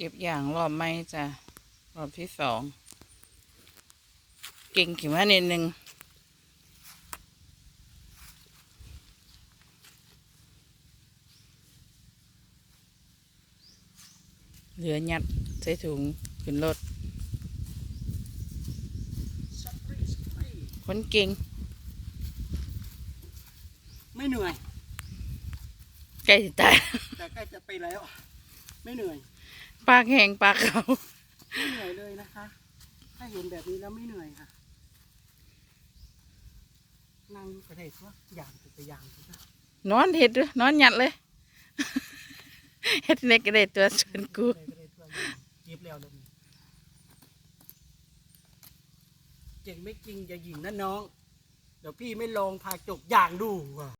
เก็บอย่างรอบไม่จ้ะรอบที่สองเก่งขึ้นมานิดนึงเหลือยัดใส่ถุงขึ้นรถคนเก่ง ไม่เหนื่อย ใกล้สิตาย แต่ใกล้จะไปแล้ว ไม่เหนื่อย ปากแห้งปากเขาไม่เหนื่อยเลยนะคะ ถ้าเห็นแบบนี้แล้วไม่เหนื่อยค่ะ นั่งอยู่กระเทศว่าอย่างเป็นไปอย่างถูกไหมนอนเห็ดด้วยนอนหยัดเลยเฮ็ดในกระเด็ดตัวชวนกูเลยกระเทศว่าอย่างเก็บแล้วเลยเก่งไม่จริงอย่าหยิงนะน้อง เดี๋ยวพี่ไม่ลองพาจกอย่างดูว่ะ